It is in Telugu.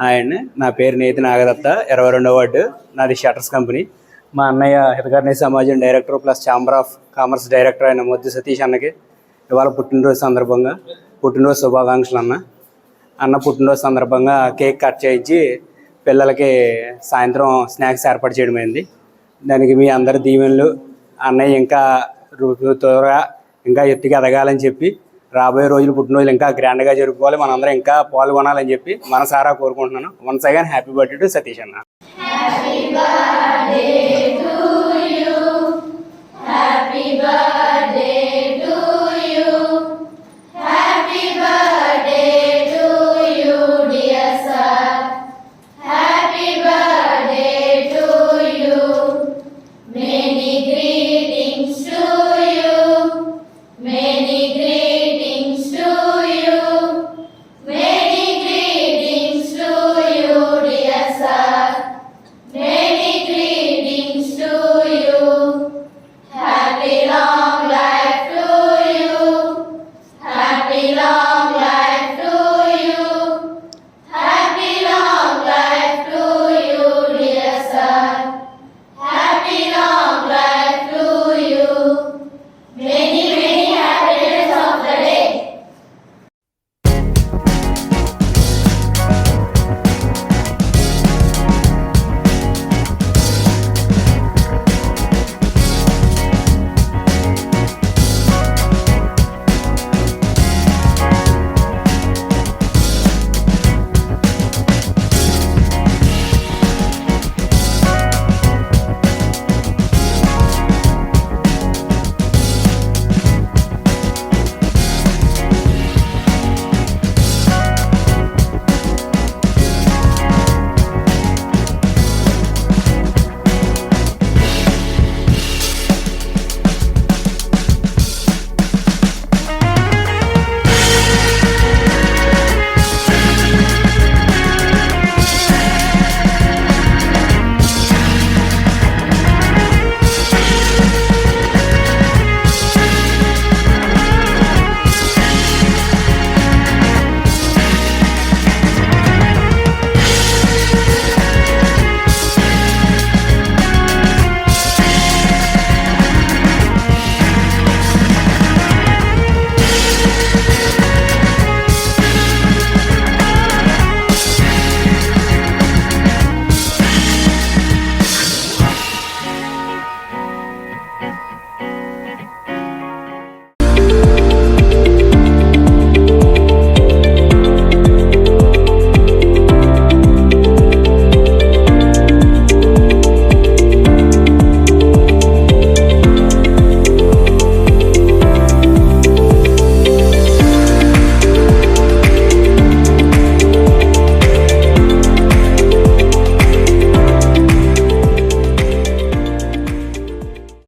హాయ్ అండి నా పేరు నేతి నాగదత్త ఇరవై రెండో వార్డు. నాది షటర్స్ కంపెనీ. మా అన్నయ్య Hitakarni Samajam director plus chamber of commerce director అయిన మొద్దు సతీష్ అన్నకి ఇవాళ పుట్టినరోజు సందర్భంగా పుట్టినరోజు శుభాకాంక్షలు అన్న. అన్న పుట్టినరోజు సందర్భంగా కేక్ కట్ చేయించి పిల్లలకి సాయంత్రం స్నాక్స్ ఏర్పాటు చేయడం అయింది. దానికి మీ అందరి దీవెనలు. అన్నయ్య ఇంకా త్వరగా ఇంకా ఎత్తుగా ఎదగాలని చెప్పి రాబోయే రోజులు పుట్టినరోజులు ఇంకా గ్రాండ్గా జరుపుకోవాలి. మనందరం ఇంకా పాల్గొనాలని చెప్పి మనసారా కోరుకుంటున్నాను. Once again happy birthday to Satish అన్న. Many greetings.